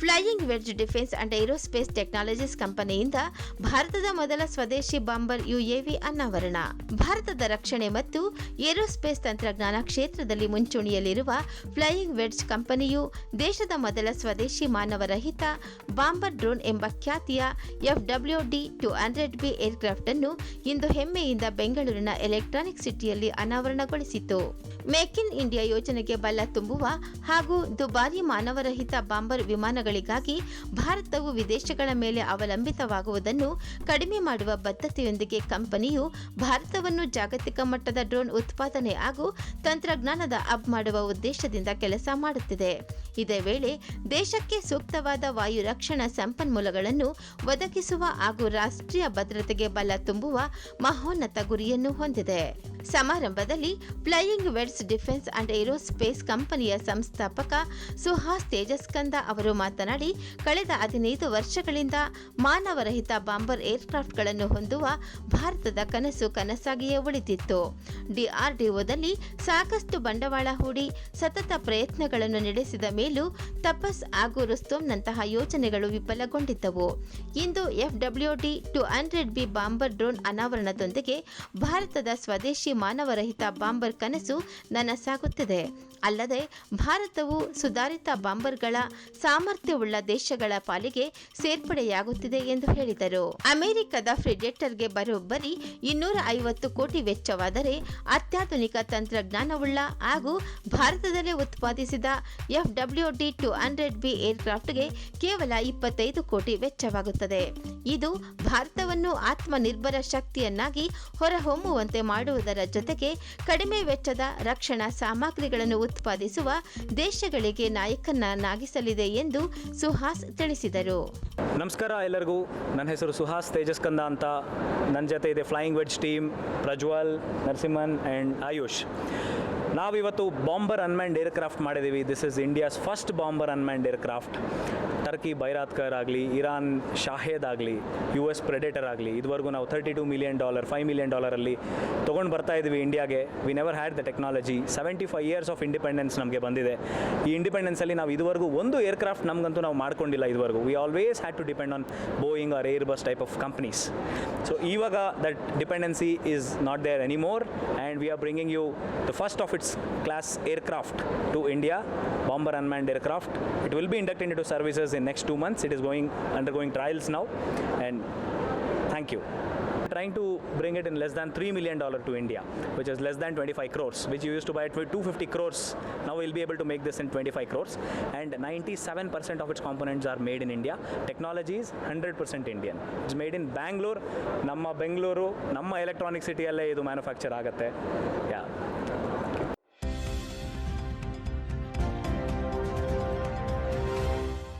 Flying wedge defence and aerospace technologies ಕಂಪನಿಯಿಂದ ಭಾರತದ ಮೊದಲ ಸ್ವದೇಶಿ ಬಾಂಬರ್ ಯುಎವಿ ಅನಾವರಣ. ಭಾರತದ ರಕ್ಷಣೆ ಮತ್ತು ಏರೋಸ್ಪೇಸ್ ತಂತ್ರಜ್ಞಾನ ಕ್ಷೇತ್ರದಲ್ಲಿ ಮುಂಚೂಣಿಯಲ್ಲಿರುವ ಫ್ಲೈಯಿಂಗ್ ವೆಡ್ಜ್ ಕಂಪನಿಯು ದೇಶದ ಮೊದಲ ಸ್ವದೇಶಿ ಮಾನವರಹಿತ ಬಾಂಬರ್ ಡ್ರೋನ್ ಎಂಬ ಖ್ಯಾತಿಯ FW D two hundred B aircraft ಅನ್ನು ಇಂದು ಹೆಮ್ಮೆಯಿಂದ ಬೆಂಗಳೂರಿನ ಎಲೆಕ್ಟ್ರಾನಿಕ್ ಸಿಟಿಯಲ್ಲಿ ಅನಾವರಣಗೊಳಿಸಿತು ಮೇಕ್ ಇನ್ ಇಂಡಿಯಾ ಯೋಜನೆಗೆ ಬಲ ತುಂಬುವ ಹಾಗೂ ದುಬಾರಿ ಮಾನವರಹಿತ ಬಾಂಬರ್ ವಿಮಾನಗಳಿಗಾಗಿ ಭಾರತವು ವಿದೇಶಗಳ ಮೇಲೆ ಅವಲಂಬಿತವಾಗುವುದನ್ನು ಕಡಿಮೆ ಮಾಡುವ ಬದ್ಧತೆಯೊಂದಿಗೆ ಕಂಪನಿಯು ಭಾರತವನ್ನು ಜಾಗತಿಕ ಮಟ್ಟದ ಡ್ರೋನ್ ಉತ್ಪಾದನೆ ಹಾಗೂ ತಂತ್ರಜ್ಞಾನದ ಅಪ್ ಮಾಡುವ ಉದ್ದೇಶದಿಂದ ಕೆಲಸ ಮಾಡುತ್ತಿದೆ. ಇದೇ ವೇಳೆ ದೇಶಕ್ಕೆ ಸೂಕ್ತವಾದ ವಾಯು ರಕ್ಷಣಾ ಸಂಪನ್ಮೂಲಗಳನ್ನು ಒದಗಿಸುವ ಹಾಗೂ ರಾಷ್ಟ್ರೀಯ ಭದ್ರತೆಗೆ ಬಲ ತುಂಬುವ ಮಹೋನ್ನತ ಗುರಿಯನ್ನು ಹೊಂದಿದೆ. ಸಮಾರಂಭದಲ್ಲಿ flying wedge defence and aerospace ಕಂಪನಿಯ ಸಂಸ್ಥಾಪಕ ಸುಹಾಸ್ ತೇಜಸ್ಕಂದ ಅವರು ಮಾತನಾಡಿ, ಕಳೆದ ಹದಿನೈದು ವರ್ಷಗಳಿಂದ ಮಾನವರಹಿತ ಬಾಂಬರ್ ಏರ್ಕ್ರಾಫ್ಟ್ಗಳನ್ನು ಹೊಂದುವ ಭಾರತದ ಕನಸು ಕನಸಾಗಿಯೇ ಉಳಿದಿತ್ತು. ಡಿಆರ್ಡಿಒದಲ್ಲಿ ಸಾಕಷ್ಟು ಬಂಡವಾಳ ಹೂಡಿ ಸತತ ಪ್ರಯತ್ನಗಳನ್ನು ನಡೆಸಿದ ಮೇಲೂ ತಪಸ್ ಹಾಗೂ ರುಸ್ತೋಮ್ನಂತಹ ಯೋಜನೆಗಳು ವಿಫಲಗೊಂಡಿದ್ದವು. ಇಂದು FWD two hundred B bomber drone ಅನಾವರಣದೊಂದಿಗೆ ಭಾರತದ ಸ್ವದೇಶಿ ಮಾನವರಹಿತ ಬಾಂಬರ್ ಕನಸು ನನಸಾಗುತ್ತಿದೆ ಅಲ್ಲದೆ ಭಾರತವು ಸುಧಾರಿತ ಬಾಂಬರ್ಗಳ ಸಾಮರ್ಥ್ಯವುಳ್ಳ ದೇಶಗಳ ಪಾಲಿಗೆ ಸೇರ್ಪಡೆಯಾಗುತ್ತಿದೆ ಎಂದು ಹೇಳಿದರು. ಅಮೆರಿಕದ ಫ್ರಿಡೆಟರ್ಗೆ ಬರೋಬ್ಬರಿ ಇನ್ನೂರ ಐವತ್ತು ಕೋಟಿ ವೆಚ್ಚವಾದರೆ ಅತ್ಯಾಧುನಿಕ ತಂತ್ರಜ್ಞಾನವುಳ್ಳ ಹಾಗೂ ಭಾರತದಲ್ಲೇ ಉತ್ಪಾದಿಸಿದ F W D two hundred B ಏರ್ಕ್ರಾಫ್ಟ್ಗೆ ಕೇವಲ ಇಪ್ಪತ್ತೈದು ಕೋಟಿ ವೆಚ್ಚವಾಗುತ್ತದೆ. ಇದು ಭಾರತವನ್ನು ಆತ್ಮನಿರ್ಭರ ಶಕ್ತಿಯನ್ನಾಗಿ ಹೊರಹೊಮ್ಮುವಂತೆ ಮಾಡುವುದರ ಜೊತೆಗೆ ಕಡಿಮೆ ವೆಚ್ಚದ ರಕ್ಷಣಾ ಸಾಮಗ್ರಿಗಳನ್ನು ಉತ್ಪಾದಿಸುವ ದೇಶಗಳಿಗೆ ನಾಯಕನನ್ನಾಗಿಸಲಿದೆ ಎಂದು ಸುಹಾಸ್ ತಿಳಿಸಿದರು. ನಮಸ್ಕಾರ ಎಲ್ಲರಿಗೂ. ನನ್ನ ಹೆಸರು ಸುಹಾಸ್ ತೇಜಸ್ಕಂದ ಅಂತ. ನನ್ನ ಜೊತೆ ಇದೆ flying wedge team Prajwal, Narasimhan and Ayush. ನಾವಿವತ್ತು ಬಾಂಬರ್ ಅನ್ಮ್ಯಾಂಡ್ ಏರ್ಕ್ರಾಫ್ಟ್ ಮಾಡಿದ್ದೀವಿ. This is India's first bomber unmanned aircraft. Turkey Bayraktar ಆಗಲಿ ಇರಾನ್ ಶಾಹೇದ್ ಆಗಲಿ ಯು ಎಸ್ ಪ್ರೆಡೇಟರ್ ಆಗಲಿ, ಇದುವರೆಗೂ ನಾವು thirty two million dollar five million ಡಾಲರಲ್ಲಿ ತೊಗೊಂಡು ಬರ್ತಾ ಇದ್ವಿ ಇಂಡಿಯಾಗೆ we never had the technology seventy five years of independence ನಮಗೆ ಬಂದಿದೆ. ಈ ಇಂಡಿಪೆಂಡೆನ್ಸಲ್ಲಿ ನಾವು ಇದುವರೆಗೂ ಒಂದು ಏರ್ಕ್ರಾಫ್ಟ್ ನಮಗಂತೂ ನಾವು ಮಾಡ್ಕೊಂಡಿಲ್ಲ ಇದುವರೆಗೂ. We always had to depend on Boeing or Airbus type of companies so ಇವಾಗ that dependency is not there anymore and we are bringing you the first of its class aircraft to India, bomber unmanned aircraft. It will be inducted into services in next two months. It is going undergoing trials now, and thank you. Trying to bring it in less than 3 million dollar to India, which is less than 25 crores, which you used to buy for 250 crores. Now we'll be able to make this in 25 crores, and 97% of its components are made in India. Technology is 100% Indian. It's made in Bangalore. ನಮ್ಮ ಬೆಂಗಳೂರು ನಮ್ಮ electronic ಸಿಟಿಯಲ್ಲೇ ಇದು manufacture ಆಗುತ್ತೆ ಯಾ